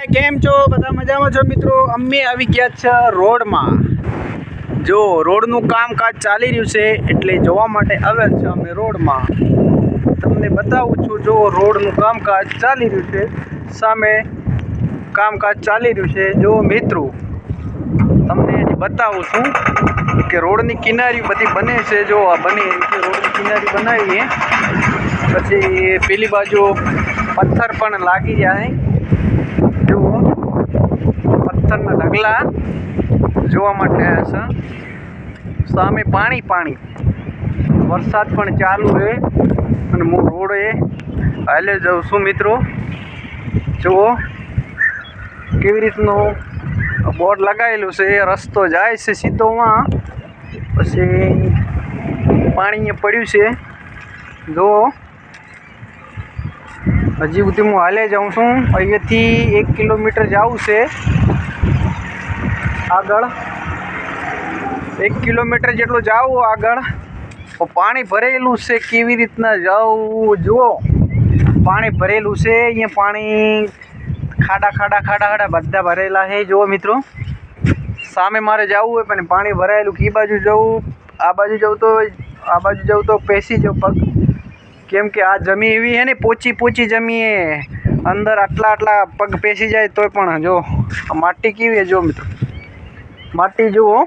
હાય કેમ છો? બધા મજામાં છો મિત્રો? અમે આવી ગયા છે રોડમાં. જો, રોડનું કામકાજ ચાલી રહ્યું છે એટલે જોવા માટે આવેલ છે અમે રોડમાં. તમને બતાવું છું, જો રોડનું કામકાજ ચાલી રહ્યું છે, સામે કામકાજ ચાલી રહ્યું છે, જો મિત્રો, તમને બતાવું છું કે રોડની કિનારી બધી બને છે, જો આ બની રોડની કિનારી બનાવીએ. પછી પેલી બાજુ પથ્થર પણ લાગી રહ્યા છે જુઓ પથ્થરના ઢગલા જોવા માટે આવ્યા છે. સામે પાણી પાણી. વરસાદ પણ ચાલુ છે અને હું રોડે હાલે જાઉં છું મિત્રો. જુઓ કેવી રીતનું બોર્ડ લગાવેલું છે. એ રસ્તો જાય છે સીધોમાં પછી પાણી પડ્યું છે. જુઓ. હજી સુધી હું હાલે જાઉં છું. અહીંયાથી એક કિલોમીટર જવું છે. આગળ. એક કિલોમીટર જેટલું જાઓ આગળ. તો પાણી ભરેલું છે, કેવી રીતના જવું જુઓ. પાણી ભરેલું છે, અહીંયા પાણી ખાડા ખાડા ખાડા ખાડા બધા ભરેલા છે. જુઓ મિત્રો, સામે મારે જવું હોય પણ પાણી ભરાયેલું કી બાજુ જવું? આ બાજુ જવું તો આ બાજુ જવું તો પેસી જવું પગ. કેમ કે આ જમી એવી છે ને, પોચી પોચી જમીએ. અંદર આટલા આટલા પગ પેસી જાય તોય પણ જો માટી કેવી જો મિત્રો. માટી જુઓ.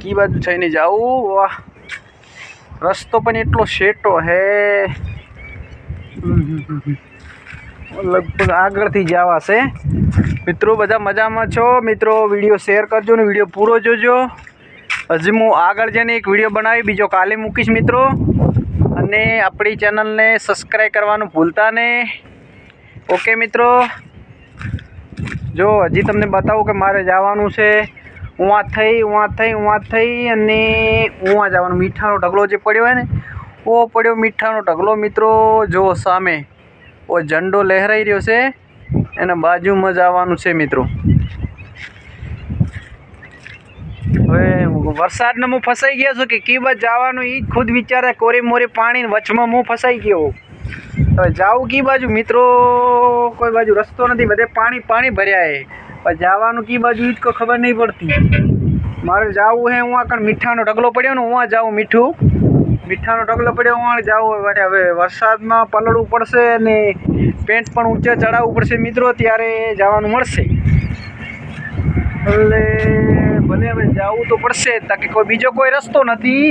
કી બાજુ થઈને જાઉં? વાહ. રસ્તો પણ એટલો શેટો હે. લગભગ આગળથી જવા છે. મિત્રો, બધા મજામાં છો? મિત્રો, વીડિયો શેર કરજો ને વીડિયો પૂરો જોજો. હજી હું આગળ જઈને એક વીડિયો બનાવી, બીજો કાલે મૂકીશ, મિત્રો. અને આપણી ચેનલને સબસ્ક્રાઈબ કરવાનું ભૂલતા નહીં. ઓકે મિત્રો. જો, હજી તમને બતાવું કે મારે જવાનું છે. ઉવા થઈ ઉવા થઈ ઉવા થઈ અને ઉવા જવાનું. મીઠાનો ઢગલો જે પડ્યો હોય ને, ઓ પડ્યો મીઠાનો ઢગલો. મિત્રો, જો સામે ઓ ઝંડો લહેરાઈ રહ્યો છે, એના બાજુમાં જવાનું છે મિત્રો. હવે વરસાદને હું ફસાઈ ગયો છું કે કી બાજુ જવાનું? એ ખુદ વિચારે કોરે મોરે પાણી વચમાં હું ફસાઈ ગયો. હવે જાઉં કી બાજુ? મિત્રો, કોઈ બાજુ રસ્તો નથી. બધે પાણી પાણી ભર્યા પણ જવાનું કી બાજુ જ કોઈ ખબર નહીં પડતી. મારે જવું હે હું આગળ મીઠાનો ઢગલો પડ્યો ને હું જાઉં મીઠું. મીઠાનો ઢગલો પડ્યો, હું જાઉં હવે હવે વરસાદમાં પલળવું પડશે ને પેન્ટ પણ ઊંચે ચડાવવું પડશે મિત્રો, ત્યારે જવાનું મળશે. એટલે ભલે હવે જવું તો પડશે, તાકે કોઈ બીજો કોઈ રસ્તો નથી.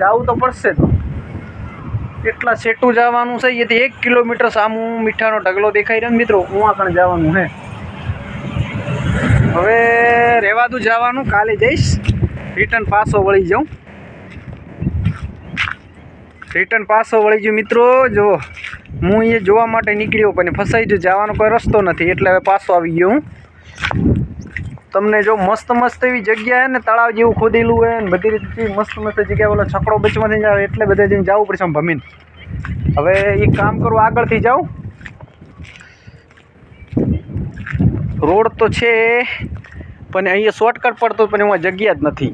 જવું તો પડશે જ એટલા સેટું જવાનું છે અહીંયાથી એક કિલોમીટર સામું મીઠાનો ઢગલો દેખાઈ રહ્યો મિત્રો, હું આગળ જવાનું હે. હવે રહેવા દઉં જવાનું, કાલે જઈશ. રિટર્ન પાછો વળી જાઉં. રિટર્ન પાછો વળી ગયું મિત્રો, જો, હું એ જોવા માટે નીકળ્યો, પણ ફસાઈ ગયો. જવાનો કોઈ રસ્તો નથી, એટલે હવે પાછો આવી ગયો હું. તમને જો મસ્ત મસ્ત એવી જગ્યા ને, તળાવ જેવું ખોદેલું હોય ને, બધી રીતે મસ્ત મસ્ત જગ્યા, ઓલો છકડો બચમાંથી જાવ એટલે બધે જઈને જવું પડશે આમ ભમીને. હવે એક કામ કરું, આગળથી જાઉં. રોડ તો છે, પણ અહીંયા શોર્ટકટ પડતો પણ એમાં જગ્યા જ નથી.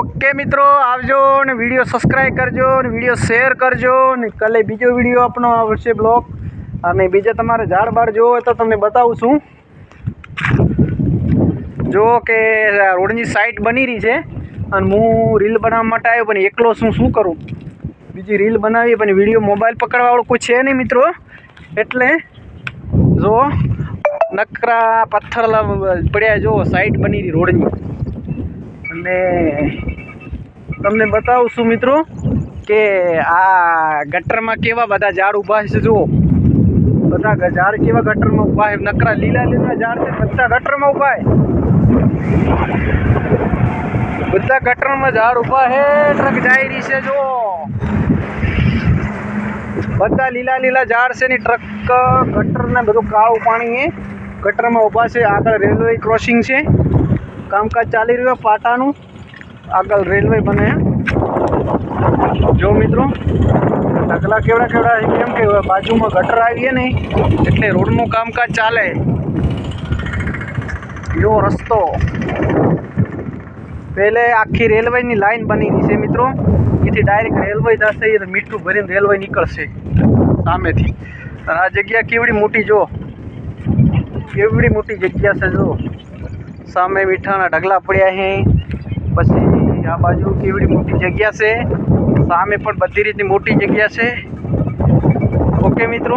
ઓકે મિત્રો, આવજો ને વીડિયો સબસ્ક્રાઈબ કરજો ને વીડિયો શેર કરજો ને કાલે બીજો વીડિયો આપણો આવશે બ્લોગ અને બીજા તમારે ઝાડ બાળ જોવો હોય તો તમને બતાવું છું. જો કે રોડની સાઈડ બની રહી છે, અને હું રીલ બનાવવા માટે આવ્યો, પણ એકલો શું શું કરું? બીજી રીલ બનાવી, પણ વીડિયો મોબાઈલ પકડવાવાળો કોઈ છે નહીં મિત્રો. એટલે જો નકરા પથ્થર પડ્યા જો સાઈડ બની રહી રોડની. અને તમને બતાવું છું મિત્રો કે આ ગટરમાં કેવા બધા ઝાડ ઊભા છે જુઓ. બધા ઝાડ કેવા ગટરમાં ઊભા છે? નકરા લીલા લીલા ઝાડ છે. બધા ગટરમાં ઊભા છે. બધા ગટરમાં ઝાડ ઊભા છે. ટ્રક જાય રહી છે જો બધા લીલા લીલા ઝાડ છે ને, ટ્રક, ગટર ને બધું કાળું પાણી એ ગટરમાં ઊભા છે. આગળ રેલવે ક્રોસિંગ છે. કામકાજ ચાલી રહ્યું પાટાનું. આગળ રેલવે બને જો મિત્રો, ઢગલા કેવડા કેવડા કેમ કે બાજુમાં ગટર આવીએ ને, એટલે રોડનું કામકાજ ચાલે. જો રસ્તો. પહેલે આખી રેલવેની લાઈન બની રહી છે મિત્રો. એથી ડાયરેક્ટ રેલવે થશે એ તો મીઠું ભરીને રેલવે નીકળશે સામેથી. અને આ જગ્યા કેવડી મોટી જો કેવડી મોટી જગ્યા છે જો સામે મીઠાના ઢગલા પડ્યા છે. પછી આ બાજુ કેવડી મોટી જગ્યા છે. સામે પણ બધી રીતની મોટી જગ્યા છે. ઓકે મિત્રો?